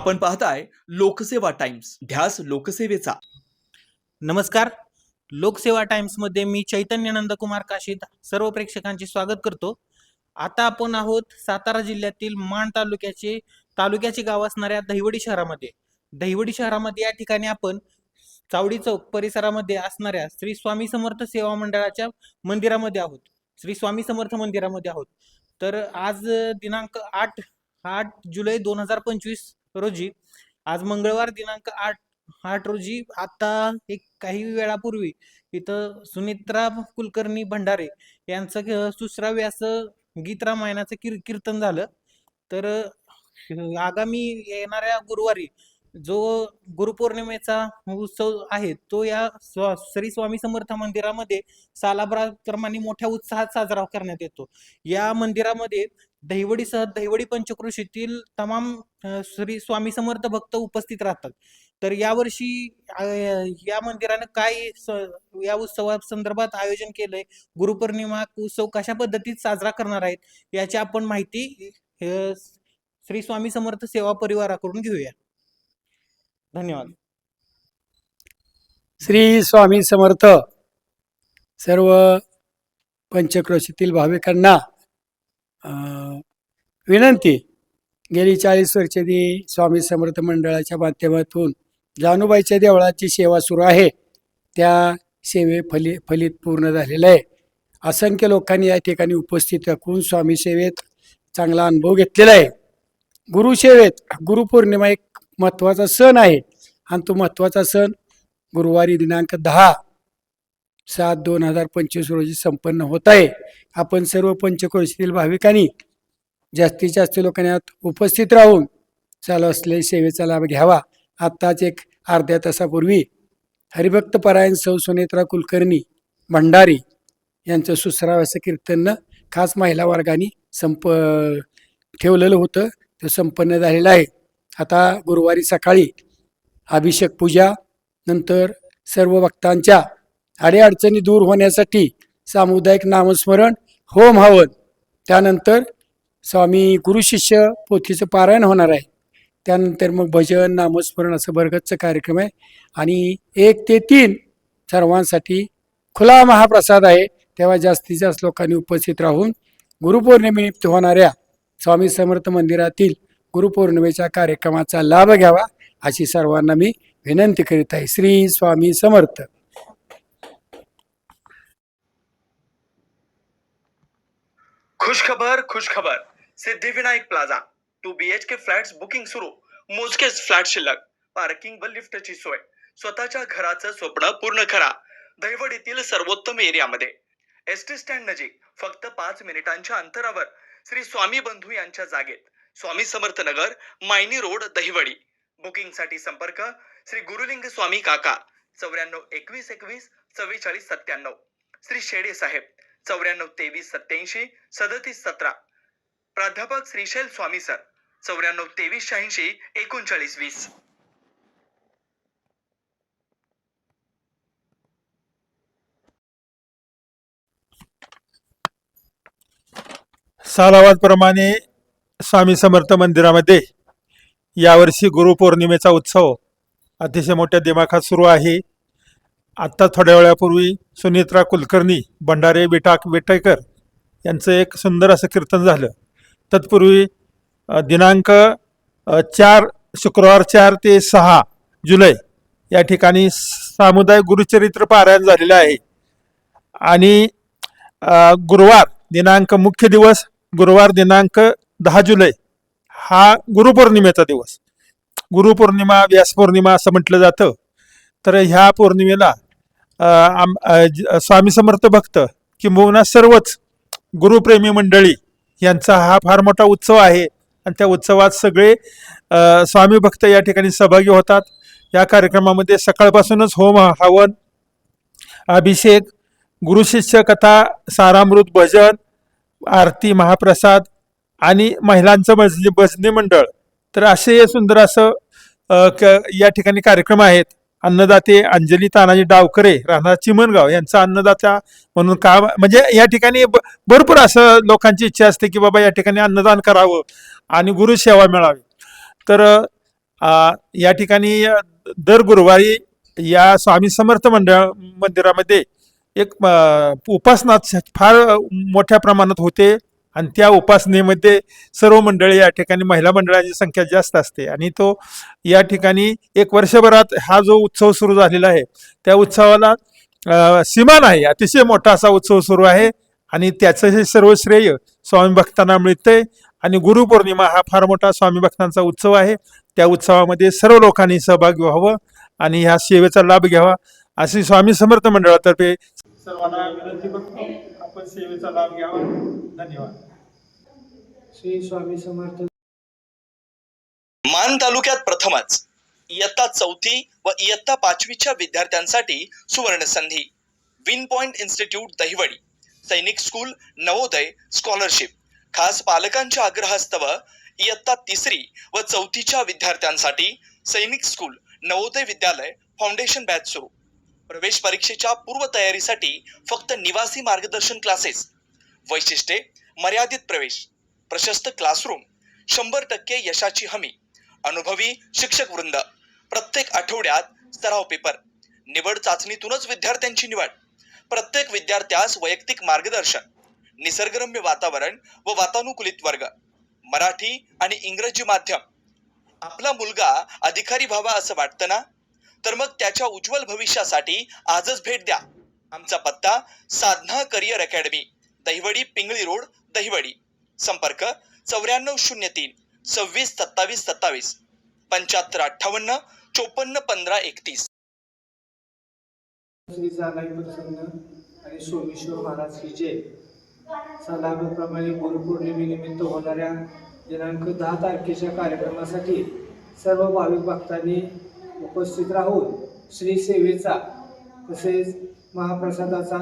आपण पाहताय लोकसेवा टाइम्स. ध्यास लोकसेवेचा. नमस्कार. लोकसेवा टाइम्समध्ये मी चैतन्य नंदकुमार काशीद सर्व प्रेक्षकांचे स्वागत करतो. आता आपण आहोत सातारा जिल्ह्यातील माण तालुक्याचे तालुक्याचे गाव असणाऱ्या दहिवडी शहरामध्ये. दहिवडी शहरामध्ये या ठिकाणी आपण चावडी चौक परिसरामध्ये असणाऱ्या श्री स्वामी समर्थ सेवा मंडळाच्या मंदिरामध्ये आहोत. श्री स्वामी समर्थ मंदिरामध्ये आहोत. तर आज दिनांक आठ आठ जुलै दोन हजार पंचवीस रोजी. आज मंगळवार दिनांक आठ आठ रोजी. आता एक काही वेळापूर्वी इथं सुनित्रा कुलकर्णी भंडारे यांचं क- सुश्राव्य असं गीत रामायणाचं किर कीर्तन झालं. तर आगामी येणाऱ्या गुरुवारी जो गुरुपौर्णिमेचा उत्सव आहे तो या स्वा श्री स्वामी समर्थ मंदिरामध्ये सालाभराप्रमाणे मोठ्या उत्साहात साजरा करण्यात येतो. या मंदिरामध्ये दहिवडीसह दहिवडी पंचक्रोशीतील तमाम श्री स्वामी समर्थ भक्त उपस्थित राहतात. तर यावर्षी या मंदिरानं काय या उत्सवा संदर्भात आयोजन केलंय? गुरुपौर्णिमा उत्सव कशा पद्धतीत साजरा करणार आहेत? याची आपण माहिती श्री स्वामी समर्थ सेवा परिवाराकडून घेऊया. धन्यवाद. श्री स्वामी समर्थ सर्व पंचक्रोशीतील भाविकांना विनंती. गेली चाळीस वर्षांनी स्वामी समर्थ मंडळाच्या माध्यमातून जानूबाईच्या देवळाची सेवा सुरू आहे. त्या सेवे फली फलित पूर्ण झालेलं आहे. असंख्य लोकांनी या ठिकाणी उपस्थित राखून स्वामी सेवेत चांगला अनुभव घेतलेला आहे. गुरुसेवेत गुरुपौर्णिमा एक महत्त्वाचा सण आहे. आणि तो महत्त्वाचा सण गुरुवारी दिनांक दहा सात दोन हजार पंचवीस रोजी संपन्न होत आहे. आपण सर्व पंचक्रोशीतील भाविकांनी जास्तीत जास्त लोकांनी उपस्थित राहून चालू असलेल्या सेवेचा लाभ घ्यावा. आत्ताच एक अर्ध्या तासापूर्वी हरिभक्त परायण सौ सुनेत्रा कुलकर्णी भंडारी यांचं सुसराव असं खास महिला वर्गाने संप ठेवलेलं होतं. ते संपन्न झालेलं आहे. आता गुरुवारी सकाळी अभिषेक पूजा नंतर सर्व भक्तांच्या अडीअडचणी दूर होण्यासाठी सामुदायिक नामस्मरण होम हवन. त्यानंतर स्वामी गुरुशिष्य पोथीचं पारायण होणार आहे. त्यानंतर मग भजन नामस्मरण असं बरगतचं कार्यक्रम आहे. आणि एक ते तीन सर्वांसाठी खुला महाप्रसाद आहे. तेव्हा जास्तीत जास्त लोकांनी उपस्थित राहून गुरुपौर्णिमेनिमित्त होणाऱ्या स्वामी समर्थ मंदिरातील गुरुपौर्णिमेच्या कार्यक्रमाचा लाभ घ्यावा अशी सर्वांना मी विनंती करीत आहे. श्री स्वामी समर्थ. खुशखबर खुशखबर. Siddhivinayak plaza. Two B H K flats booking सुरू. मोजकेच फ्लॅट शिल्लक. पार्किंग व लिफ्टची सोय. स्वतःच्या घराचं स्वप्न पूर्ण करा. दहिवडीतील सर्वोत्तम एरियामध्ये. एस टी स्टँड नजीक. फक्त पाच मिनिटांच्या अंतरावर. श्री स्वामी बंधू यांच्या जागेत. स्वामी समर्थ नगर मायनी रोड दहिवडी. बुकिंगसाठी संपर्क. श्री गुरुलिंग स्वामी काका. चौऱ्याण्णव एकवीस एकवीस चव्वेचाळीस सत्त्याण्णव. श्री शेडे साहेब. चौऱ्याण्णव तेवीस सत्याऐंशी सदतीस सतरा. प्राध्यापक श्रीशैल स्वामी सर चौऱ्याण्णव तेवीस शहाऐंशी एकोणचाळीस वीस. सालावादप्रमाणे स्वामी समर्थ मंदिरामध्ये यावर्षी गुरुपौर्णिमेचा उत्सव अतिशय मोठ्या दिमाखात सुरू आहे. आत्ता थोड्या वेळापूर्वी सुनित्रा कुलकर्णी भंडारे विटाक वेटेकर यांचं एक सुंदर असं कीर्तन झालं. तत्पूर्वी दिनांक चार शुक्रवार चार ते सहा जुलै या ठिकाणी सामुदायिक गुरुचरित्र पारायण झालेलं आहे. आणि गुरुवार दिनांक मुख्य दिवस गुरुवार दिनांक दहा जुलै हा गुरुपौर्णिमेचा दिवस. गुरुपौर्णिमा व्यासपौर्णिमा असं म्हटलं जातं. तर ह्या पौर्णिमेला स्वामी समर्थ भक्त किंबहुना सर्वच गुरुप्रेमी मंडळी यांचा हा फार मोठा उत्सव आहे. आणि त्या उत्सवात सगळे स्वामी भक्त या ठिकाणी सहभागी होतात. या कार्यक्रमामध्ये सकाळपासूनच होम हवन अभिषेक गुरुशिष्य कथा सारामृत भजन आरती महाप्रसाद आणि महिलांचं भजनी भजनी मंडळ. तर असे सुंदर असं क- या ठिकाणी कार्यक्रम आहेत. अन्नदाते अंजली तानाजी डावकरे राहणार चिमणगाव यांचा अन्नदाता म्हणून काम म्हणजे या ठिकाणी ब- भरपूर असं लोकांची इच्छा असते की बाबा या ठिकाणी अन्नदान करावं आणि गुरुसेवा मिळावी. तर या ठिकाणी दर गुरुवारी या स्वामी समर्थ मंडळ मंदिरामध्ये एक उपासना फार मोठ्या प्रमाणात होते. आणि त्या उपासनेमध्ये सर्व मंडळी या ठिकाणी महिला मंडळाची संख्या जास्त असते. आणि तो या ठिकाणी एक वर्षभरात हा जो उत्सव सुरू झालेला आहे त्या उत्सवाला सीमान सीमा नाही अतिशय मोठा असा उत्सव सुरू आहे. आणि त्याचं हे सर्व श्रेय स्वामी भक्तांना मिळतंय. आणि गुरुपौर्णिमा हा फार मोठा स्वामी भक्तांचा उत्सव आहे. त्या उत्सवामध्ये सर्व लोकांनी सहभागी व्हावं आणि ह्या सेवेचा लाभ घ्यावा अशी स्वामी समर्थ मंडळातर्फे सर्वांना विनंती करतो. आपण सेवेचा लाभ घ्यावा. धन्यवाद. श्री स्वामी समर्थ मान तालुक्यात प्रथमच इयत्ता चौथी व इयत्ता पाचवीच्या विद्यार्थ्यांसाठी सुवर्ण संधी विन पॉइंट इन्स्टिट्यूट दहिवडी सैनिक स्कूल नवोदय स्कॉलरशिप खास पालकांच्या आग्रहास्तव इयत्ता तिसरी व चौथीच्या विद्यार्थ्यांसाठी सैनिक school Navodaya Vidyalaya foundation batch सुरू. प्रवेश परीक्षेच्या पूर्वतयारीसाठी फक्त निवासी मार्गदर्शन क्लासेस वैशिष्ट्ये मर्यादित प्रवेश प्रशस्त क्लासरूम शंभर टक्के यशाची हमी अनुभवी शिक्षक वृंद प्रत्येक आठवड्यात सराव पेपर निवड चाचणीतूनच विद्यार्थ्यांची निवड प्रत्येक विद्यार्थ्यास वैयक्तिक मार्गदर्शन निसर्गरम्य वातावरण व वातानुकूलित वर्ग मराठी आणि इंग्रजी माध्यम. आपला मुलगा अधिकारी व्हावा असं वाटतं ना? तर मग त्याच्या उज्ज्वल भविष्यासाठी आजच भेट द्या. आमचा पत्ता Sadhana career academy Dahiwadi Pingli road Dahiwadi. संपर्क चौऱ्याण्णव शून्य तीन सव्वीस सत्तावीस सत्तावीस पंच्याहत्तर अठ्ठावन्न चोपन्न पंधरा एकतीस. आणि सोमेश्वर महाराज की जय. सालाबाप्रमाणे गुरुपौर्णिमेनिमित्त होणाऱ्या दिनांक दहा तारखेच्या कार्यक्रमासाठी सर्व भाविक भक्तांनी उपस्थित राहून श्री सेवेचा तसेच महाप्रसादाचा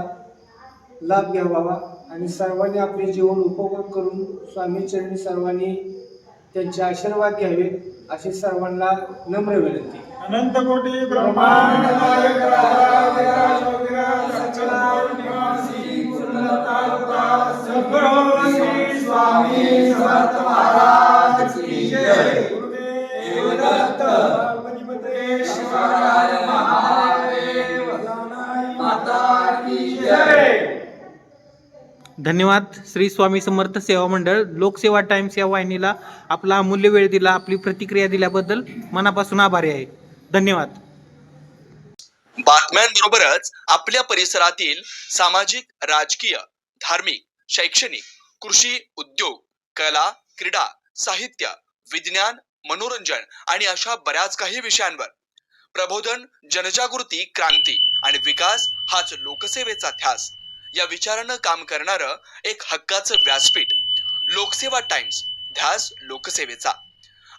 लाभ घ्यावा आणि सर्वांनी आपले जीवन उपभोग करून स्वामीचरणी सर्वांनी त्यांचे आशीर्वाद घ्यावे अशी सर्वांना नम्र विनंती. अनंत कोटी धन्यवाद श्री स्वामी समर्थ सेवा मंडळ. लोकसेवा टाइम्स या वाहिनीला आपला अमूल्य वेळ दिला आपली प्रतिक्रिया दिल्याबद्दल मनापासून आभारी आहे. धन्यवाद. बातम्यांबरोबरच आपल्या परिसरातील सामाजिक राजकीय धार्मिक शैक्षणिक कृषी उद्योग कला क्रीडा साहित्य विज्ञान मनोरंजन आणि अशा बऱ्याच काही विषयांवर प्रबोधन जनजागृती क्रांती आणि विकास हाच लोकसेवेचा ध्यास. या विचारानं काम करणारं एक हक्काचं व्यासपीठ लोकसेवा टाइम्स ध्यास लोकसेवेचा.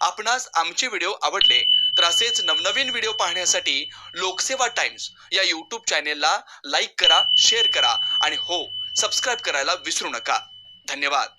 आपणास आमचे व्हिडिओ आवडले तर असेच नवनवीन व्हिडिओ पाहण्यासाठी लोकसेवा टाइम्स या यूट्यूब चॅनेलला लाईक करा शेअर करा आणि हो सबस्क्राईब करायला विसरू नका. धन्यवाद.